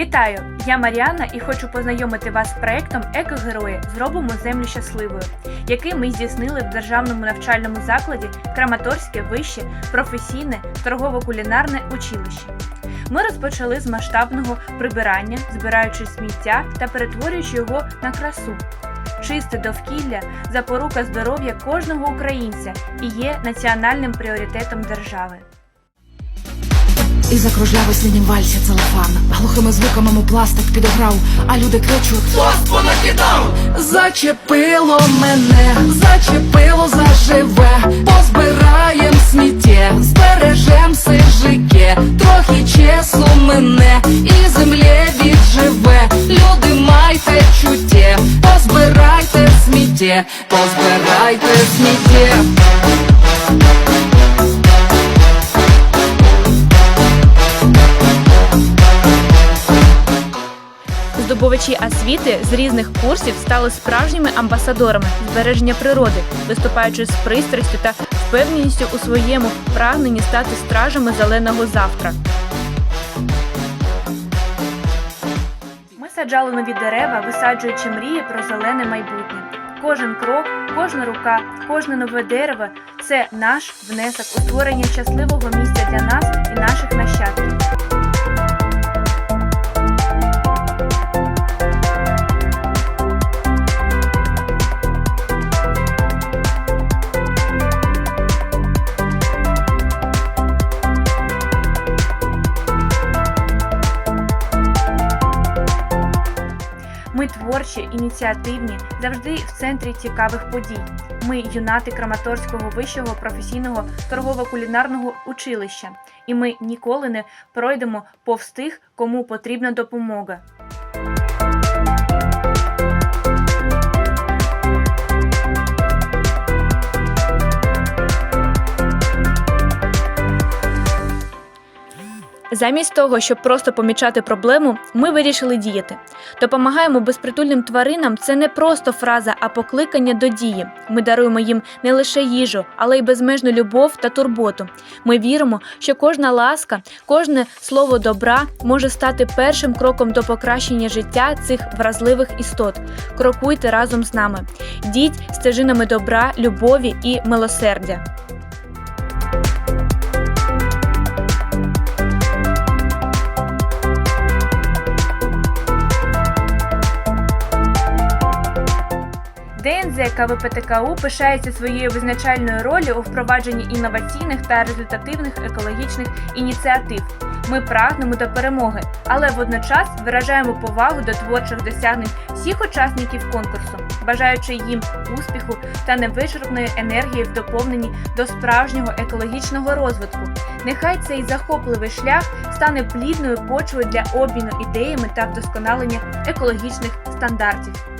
Вітаю! Я Маріана і хочу познайомити вас з проектом Екогерої Зробимо землю щасливою, який ми здійснили в державному навчальному закладі Краматорське вище професійне торгово-кулінарне училище. Ми розпочали з масштабного прибирання, збираючи сміття та перетворюючи його на красу. Чисте довкілля запорука здоров'я кожного українця і є національним пріоритетом держави. І закружляв синім вальсі целофан. Глухими звуками му пластик підограв, а люди кричуть Хтось понакидав! Зачепило мене, зачепило заживе. Позбираєм сміття, збережем сижике Трохи часу мене і земле відживе. Люди майте чуття, позбирайте сміття, позбирайте сміття Здобувачі освіти з різних курсів стали справжніми амбасадорами збереження природи, виступаючи з пристрастю та впевненістю у своєму прагненні стати стражами зеленого завтра. Ми саджали нові дерева, висаджуючи мрії про зелене майбутнє. Кожен крок, кожна рука, кожне нове дерево це наш внесок у створення щасливого місця для нас і наших нащадків. Творчі, ініціативні, завжди в центрі цікавих подій. Ми юнати Краматорського вищого професійного торгово-кулінарного училища, і ми ніколи не пройдемо повз тих, кому потрібна допомога. Замість того, щоб просто помічати проблему, ми вирішили діяти. Допомагаємо безпритульним тваринам це не просто фраза, а покликання до дії. Ми даруємо їм не лише їжу, але й безмежну любов та турботу. Ми віримо, що кожна ласка, кожне слово добра може стати першим кроком до покращення життя цих вразливих істот. Крокуйте разом з нами. Діть стежинами добра, любові і милосердя. ДНЗ КВПТКУ пишається своєю визначальною ролью у впровадженні інноваційних та результативних екологічних ініціатив. Ми прагнемо до перемоги, але водночас виражаємо повагу до творчих досягнень всіх учасників конкурсу, бажаючи їм успіху та невичерпної енергії в доповненні до справжнього екологічного розвитку. Нехай цей захопливий шлях стане плідною почвою для обміну ідеями та вдосконалення екологічних стандартів.